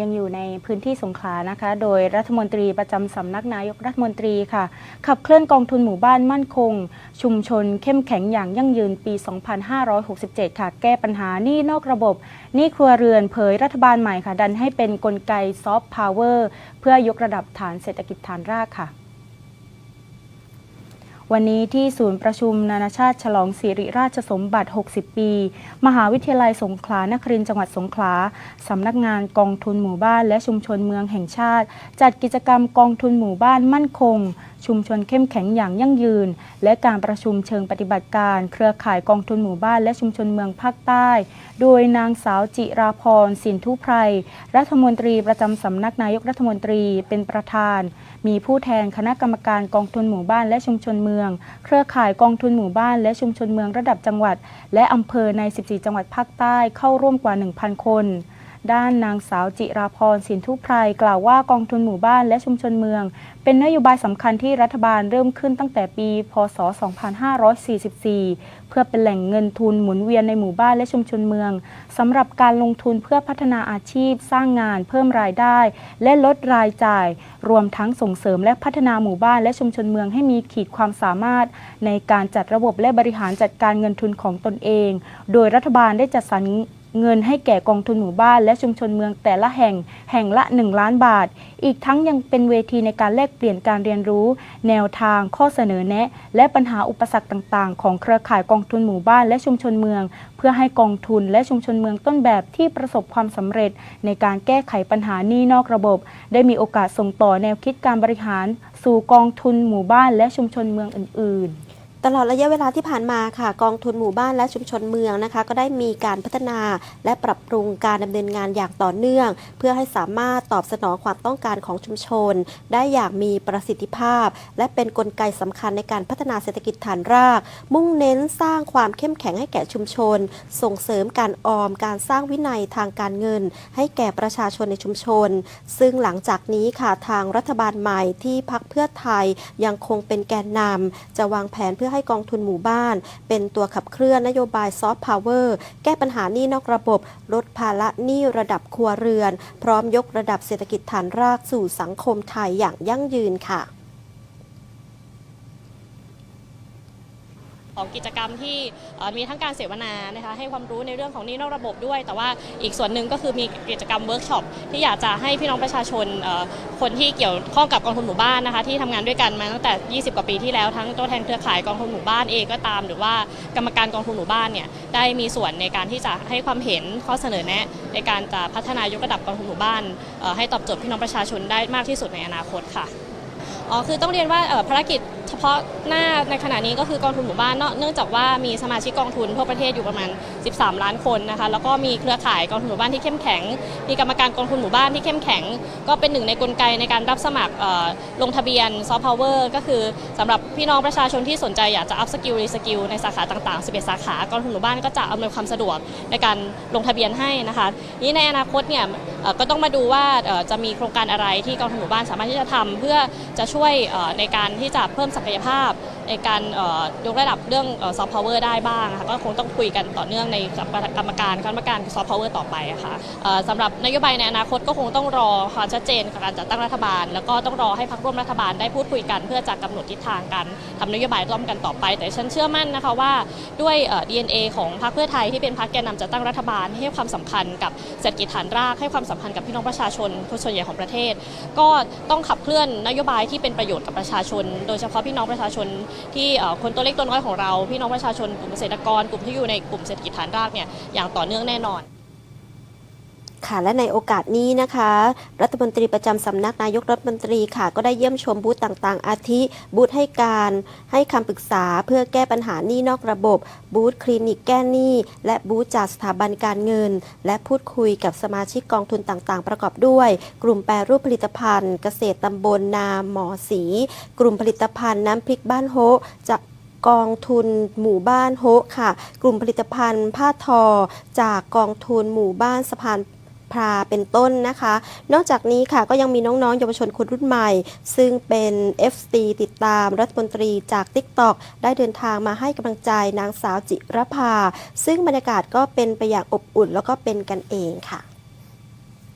ยังอยู่ในพื้นที่สงขลานะคะ โดยรัฐมนตรีประจำสำนักนายกรัฐมนตรีค่ะ ขับเคลื่อนกองทุนหมู่บ้านมั่นคง ชุมชนเข้มแข็งอย่างยั่งยืนปี 2567 ค่ะ แก้ปัญหานี่นอกระบบนี่ครัวเรือนเผยรัฐบาลใหม่ค่ะ ดันให้เป็นนกลไกซอฟต์พาวเวอร์เพื่อยกระดับฐานเศรษฐกิจฐานรากค่ะ วันนี้ที่ศูนย์ประชุมนานาชาติฉลองสิริราชสมบัติ 60 ปี มหาวิทยาลัยสงขลานครินทร์จังหวัดสงขลาสำนักงานกองทุนหมู่บ้านและชุมชนเมืองแห่งชาติ จัดกิจกรรมกองทุนหมู่บ้านมั่นคง ชุมชนเข้มแข็งอย่างยั่งยืน และการประชุมเชิงปฏิบัติการ เครือข่ายกองทุนหมู่บ้านและชุมชนเมืองภาคใต้ โดยนางสาวจิราพรสินทุไพรรัฐมนตรีประจำสำนักนายกรัฐมนตรีเป็นประธาน มีผู้แทนคณะกรรมการกองทุนหมู่บ้านและชุมชนเมืองเครือข่ายกองทุนหมู่บ้านและชุมชนเมืองระดับจังหวัด และอำเภอใน 14 จังหวัดภาคใต้เข้าร่วมกว่า 1,000 คน ด้านนางสาวจิราพรสินทุไพรกล่าวว่ากองทุนหมู่บ้านและชุมชนเมือง เป็นนโยบายสำคัญที่รัฐบาลเริ่มขึ้นตั้งแต่ปี พศ 2544 เพื่อเป็นแหล่งเงินทุนหมุนเวียนในหมู่บ้านและชุมชนเมืองสำหรับการลงทุนเพื่อพัฒนาอาชีพ สร้างงาน เพิ่มรายได้ และลดรายจ่าย รวมทั้งส่งเสริมและพัฒนาหมู่บ้านและชุมชนเมืองให้มีขีดความสามารถ ในการจัดระบบและบริหารจัดการเงินทุนของตนเอง โดยรัฐบาลได้จัดสรร เงินให้แก่กองทุนหมู่บ้านและชุมชนเมืองแต่ละแห่งแห่งละ 1 ล้านบาท อีกทั้งยังเป็นเวทีในการแลกเปลี่ยนการเรียนรู้ แนวทางข้อเสนอแนะ และปัญหาอุปสรรคต่างๆ ของเครือข่ายกองทุนหมู่บ้านและชุมชนเมือง เพื่อให้กองทุนและชุมชนเมืองต้นแบบที่ประสบความสำเร็จ ในการแก้ไขปัญหานี้นอกระบบ ได้มีโอกาสส่งต่อแนวคิดการบริหาร สู่กองทุนหมู่บ้านและชุมชนเมืองอื่น ๆ ตลอดระยะเวลาที่ผ่านมาค่ะกองทุนหมู่บ้านและชุมชนเมืองนะคะ ก็ได้มีการพัฒนาและปรับปรุงการดำเนินงานอย่างต่อเนื่อง เพื่อให้สามารถตอบสนองความต้องการของชุมชน ได้อย่างมีประสิทธิภาพ และเป็นนกลไกสำคัญในการพัฒนาเศรษฐกิจฐานราก มุ่งเน้นสร้างความเข้มแข็งให้แก่ชุมชน ส่งเสริมการออมการสร้างวินัยทางการเงิน ให้แก่ประชาชนในชุมชน ซึ่งหลังจากนี้ค่ะทางรัฐบาลใหม่ที่พักเพื่อไทยยังคงเป็นแกนนำจะวางแผนเพื่อให้กองทุนหมู่บ้าน เป็นตัวขับเคลื่อนนโยบายซอฟต์พาวเวอร์แก้ปัญหาหนี้นอกระบบ ลดภาระหนี้ระดับครัวเรือน พร้อมยกระดับเศรษฐกิจฐานรากสู่สังคมไทยอย่างยั่งยืนค่ะ ของกิจกรรมที่มีทั้งการเสวนานะคะให้ความรู้ในเรื่องของนี้นอกระบบด้วย แต่ว่าอีกส่วนหนึ่งก็คือมีกิจกรรมเวิร์กช็อปที่อยากจะให้พี่น้องประชาชนคนที่เกี่ยวข้องกับกองทุนหมู่บ้านนะคะที่ทำงานด้วยกันมาตั้งแต่ 20 กว่าปีที่แล้วทั้งตัวแทนเครือข่ายกองทุนหมู่บ้านเองก็ตาม หรือว่ากรรมการกองทุนหมู่บ้านเนี่ยได้มีส่วนในการที่จะให้ความเห็นข้อเสนอแนะ ในการจะพัฒนายกระดับกองทุนหมู่บ้านให้ตอบโจทย์พี่น้องประชาชนได้มากที่สุดในอนาคตค่ะอ๋อคือต้องเรียนว่าภารกิจ เฉพาะหน้าในขณะนี้ก็คือกองทุนหมู่บ้านเนอะเนื่องจากว่ามีสมาชิกกองทุนทั่วประเทศอยู่ประมาณ 13 ล้านคนนะคะแล้วก็มีเครือข่ายกองทุนหมู่บ้านที่เข้มแข็ง มีกรรมการกองทุนหมู่บ้านที่เข้มแข็ง ก็เป็นหนึ่งในกลไกในการรับสมัครลงทะเบียนซอฟต์พาวเวอร์ก็คือสำหรับพี่น้องประชาชนที่สนใจอยากจะอัพสกิลรีสกิลในสาขาต่างๆ 11 สาขากองทุนหมู่บ้านก็จะอำนวยความสะดวกในการลงทะเบียนให้นะคะนี้ในอนาคตเนี่ยก็ต้องมาดูว่าจะมีโครงการอะไรที่กองทุนหมู่บ้านสามารถที่จะทำเพื่อจะช่วยในการที่จะเพิ่มศักยภาพ ในการยกระดับเรื่องซอฟต์พาวเวอร์ได้บ้างนะคะก็คงต้องคุยกันต่อเนื่องในกรรมการคณะกรรมการซอฟต์พาวเวอร์ต่อไปค่ะสำหรับนโยบายในอนาคตก็คงต้องรอความชัดเจนการจัดตั้งรัฐบาล แล้วก็ต้องรอให้พรรคร่วมรัฐบาลได้พูดคุยกันเพื่อจะกำหนดทิศทางการทำนโยบายร่วมกันต่อไป แต่ฉันเชื่อมั่นนะคะว่าด้วยเอ่อ DNA ของพรรคเพื่อไทยที่เป็นพรรคแกนนำจัดตั้งรัฐบาล ให้ความสำคัญกับเศรษฐกิจฐานรากให้ความสำคัญกับพี่น้องประชาชนคนส่วนใหญ่ของประเทศ ก็ต้องขับเคลื่อนนโยบายที่เป็นประโยชน์กับประชาชน โดยเฉพาะพี่น้องประชาชนที่คนตัวเล็กตัวน้อยของเรา พี่น้องประชาชนกลุ่มเกษตรกรกลุ่มที่อยู่ในกลุ่มเศรษฐกิจฐานรากเนี่ยอย่างต่อเนื่องแน่นอน ค่ะและในโอกาสนี้นะคะ รัฐมนตรีประจำสำนักนายกรัฐมนตรีค่ะ ก็ได้เยี่ยมชมบูธต่างๆ อาทิบูธให้การให้คำปรึกษาเพื่อแก้ปัญหาหนี้นอกระบบ บูธคลินิกแก้หนี้ และบูธจากสถาบันการเงิน และพูดคุยกับสมาชิกกองทุนต่างๆ ประกอบด้วย กลุ่มแปรรูปผลิตภัณฑ์ เกษตรตำบลนาหมอสี กลุ่มผลิตภัณฑ์น้ำพริกบ้านโฮจากกองทุนหมู่บ้านโฮค่ะ กลุ่มผลิตภัณฑ์ผ้าทอ จากกองทุนหมู่บ้านสะพาน พราเป็นต้นนะคะ นอกจากนี้ค่ะก็ยังมีน้องๆเยาวชนคนรุ่นใหม่ ซึ่งเป็น FC ติดตามรัฐมนตรีจาก TikTok ได้เดินทางมาให้กำลังใจนางสาวจิรภาซึ่งบรรยากาศก็เป็นไปอย่างอบอุ่นแล้วก็เป็นกันเองค่ะ